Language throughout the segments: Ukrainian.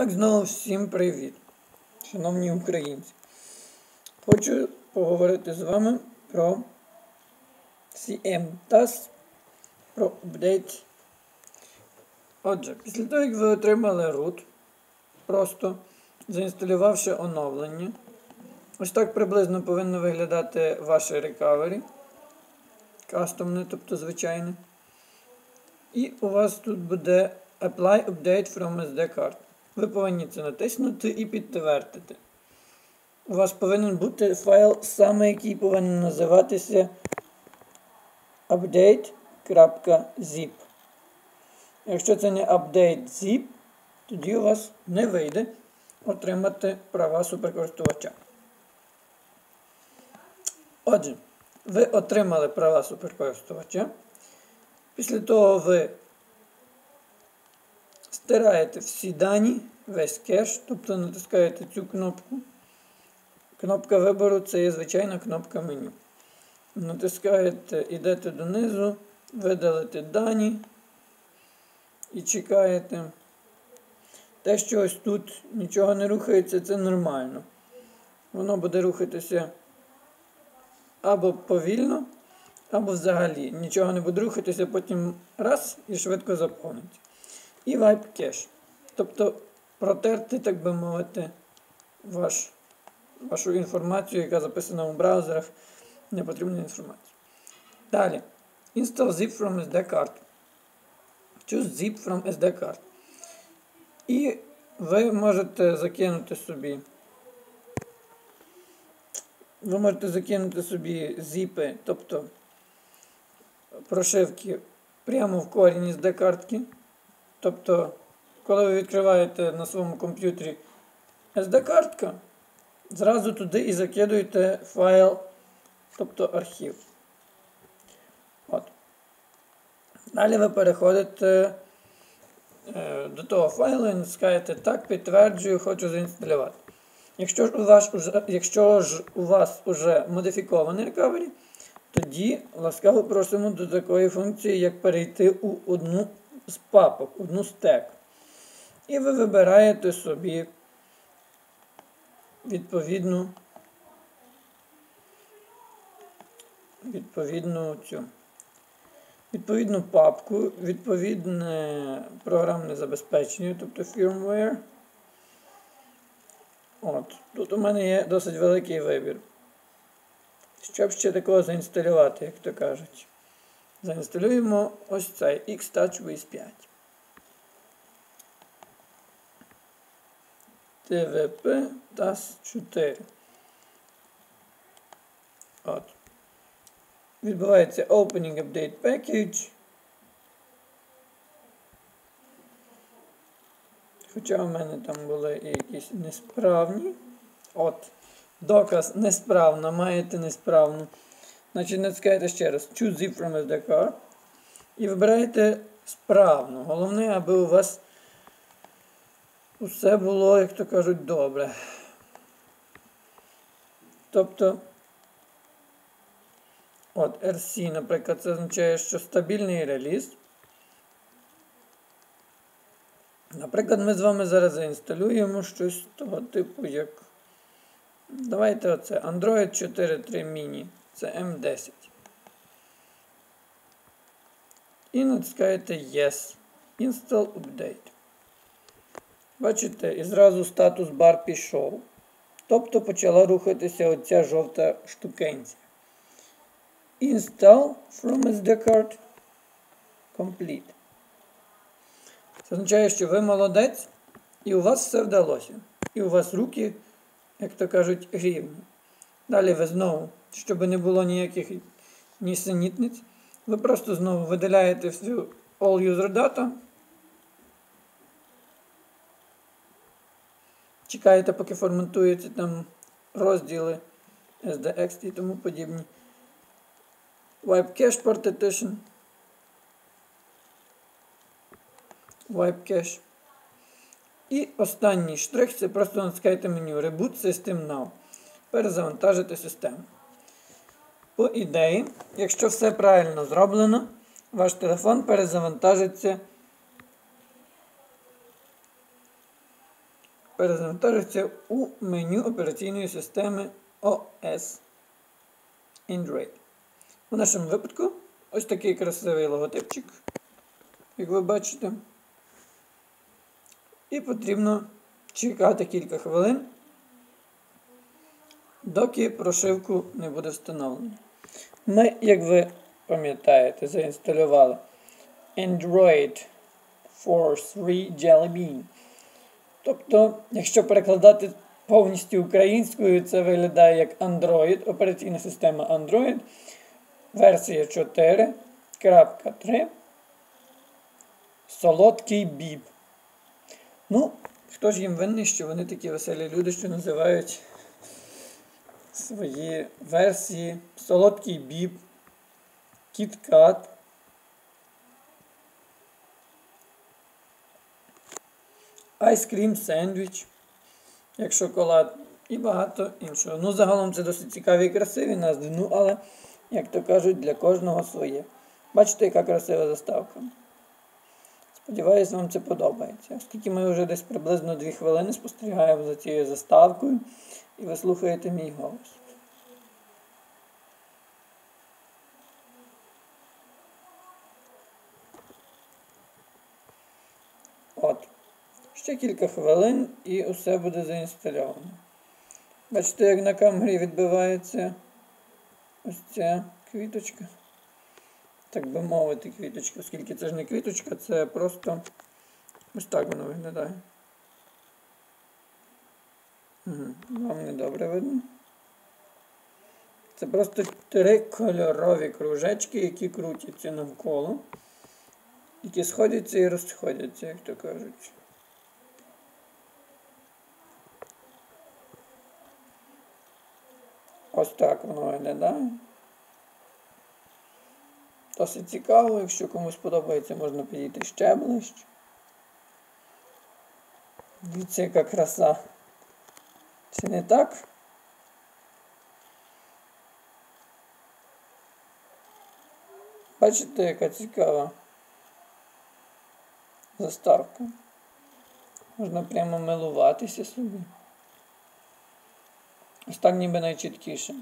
Так, знову всім привіт, шановні українці. Хочу поговорити з вами про CMTAS, про апдейт. Отже, після того, як ви отримали root, просто заінсталювавши оновлення, ось так приблизно повинно виглядати ваше recovery. Кастомне, тобто звичайне. І у вас тут буде Apply Update from SD card. Ви повинні це натиснути і підтвердити. У вас повинен бути файл, саме який повинен називатися update.zip. Якщо це не update.zip, тоді у вас не вийде отримати права суперкористувача. Отже, ви отримали права суперкористувача. Після того ви стираєте всі дані, весь кеш, тобто натискаєте цю кнопку. Кнопка вибору це є звичайна кнопка меню. Натискаєте, йдете донизу, видалите дані і чекаєте. Те, що ось тут нічого не рухається, це нормально. Воно буде рухатися або повільно, або взагалі. Нічого не буде рухатися, потім раз і швидко заповниться. І cache. Тобто протерти, так би мовити, ваш, вашу інформацію, яка записана у браузерах, непотрібну інформацію. Далі. Install zip from SD card. Choose zip from SD card. І ви можете закинути собі. Ви можете закинути собі зіпи, тобто прошивки прямо в корінь SD картки. Тобто, коли ви відкриваєте на своєму комп'ютері SD-картка, зразу туди і закидуєте файл, тобто архів. От. Далі ви переходите е, до того файлу і натискаєте так, підтверджую, хочу заінсталювати. Якщо ж у вас уже, якщо ж у вас уже модифікований рекавері, тоді ласкаво просимо до такої функції, як перейти у одну з папок, одну стек. І ви вибираєте собі відповідну відповідну цю. Відповідну папку, відповідне програмне забезпечення, тобто firmware. От. Тут у мене є досить великий вибір. Щоб ще такого заінсталювати, як то кажуть. Заінсталюємо ось цей X-Touch Wiz 5. TVP TAS 4. От. Відбувається Opening Update Package. Хоча у мене там були якісь несправні. От. Доказ несправна, маєте несправну. Значить, натискаєте ще раз Choose zip from SD card. І вибираєте справно. Головне, аби у вас усе було, як то кажуть, добре. Тобто, от RC, наприклад, це означає, що стабільний реліз. Наприклад, ми з вами зараз заінсталюємо щось того типу, як. Давайте оце Android 4.3 Mini. Це М10. І натискаєте Yes. Install Update. Бачите, і зразу статус бар пішов. Тобто почала рухатися оця жовта штукенця. Install from SD card complete. Це означає, що ви молодець, і у вас все вдалося. І у вас руки, як то кажуть, рівні. Далі ви знову, щоб не було ніяких нісенітниць, ви просто знову видаляєте всю All User Data. Чекаєте, поки форматуються там розділи SDX і тому подібні. Wipe Cache Partition. Wipe Cache. І останній штрих це просто натискаєте меню Reboot System Now. Перезавантажити систему. По ідеї, якщо все правильно зроблено, ваш телефон перезавантажиться перезавантажиться у меню операційної системи OS Android. У нашому випадку ось такий красивий логотипчик, як ви бачите. І потрібно чекати кілька хвилин, доки прошивку не буде встановлено. Ми, як ви пам'ятаєте, заінсталювали Android Force 3 Jelly Bean. Тобто, якщо перекладати повністю українською, це виглядає як Android, операційна система Android, версія 4.3. Солодкий біб. Ну, хто ж їм винний, що вони такі веселі люди, що називають свої версії Солодкий біб, Кіткат. Айскрім сендвіч, як шоколад і багато іншого. Ну, загалом це досить цікаві і красиві назви, ну, але, як то кажуть, для кожного своє. Бачите, яка красива заставка. Сподіваюсь, вам це подобається. Оскільки ми вже десь приблизно 2 хвилини спостерігаємо за цією заставкою, і ви слухаєте мій голос. От. Ще кілька хвилин і усе буде заінстальовано. Бачите, як на камері відбивається ось ця квіточка. Так би мовити, квіточка, оскільки це ж не квіточка, це просто ось так воно виглядає. Угу. Вам не добре видно. Це просто три кольорові кружечки, які крутяться навколо, які сходяться і розходяться, як то кажуть. Ось так воно виглядає. Досить цікаво, якщо комусь подобається, можна підійти ще ближче. Дивіться, яка краса. Чи не так? Бачите, яка цікава заставка. Можна прямо милуватися собі. Ось так ніби найчіткіше.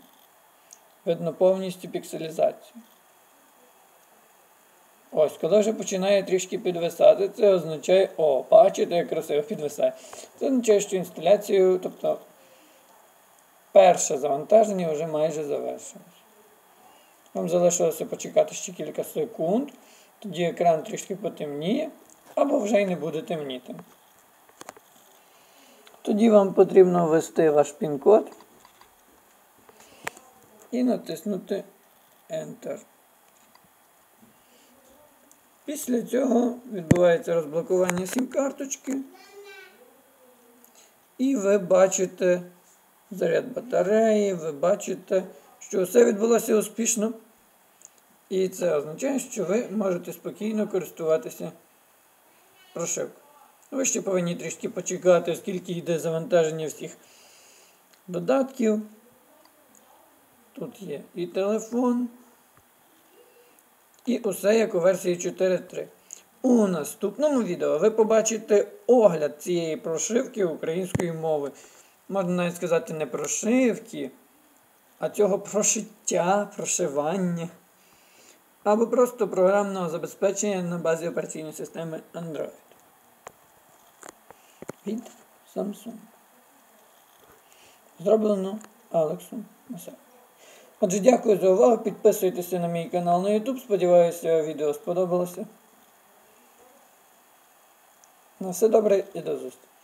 Видно повністю пікселізацію. Ось, коли вже починає трішки підвисати, це означає, о, бачите, як красиво підвисає. Це означає, що інсталяцію, тобто перше завантаження вже майже завершилось. Вам залишилося почекати ще кілька секунд, тоді екран трішки потемніє, або вже й не буде темніти. Тоді вам потрібно ввести ваш пін-код і натиснути Enter. Після цього відбувається розблокування сім-карточки. І ви бачите заряд батареї, ви бачите, що все відбулося успішно. І це означає, що ви можете спокійно користуватися прошивкою. Ви ще повинні трішки почекати, оскільки йде завантаження всіх додатків. Тут є і телефон. І усе як у версії 4.3. У наступному відео ви побачите огляд цієї прошивки української мови. Можна навіть сказати, не прошивки, а цього прошиття, прошивання. Або просто програмного забезпечення на базі операційної системи Android. Від Samsung. Зроблено Алексом Масак. Отже, дякую за увагу. Підписуйтеся на мій канал на YouTube. Сподіваюся, відео сподобалося. На все добре і до зустрічі.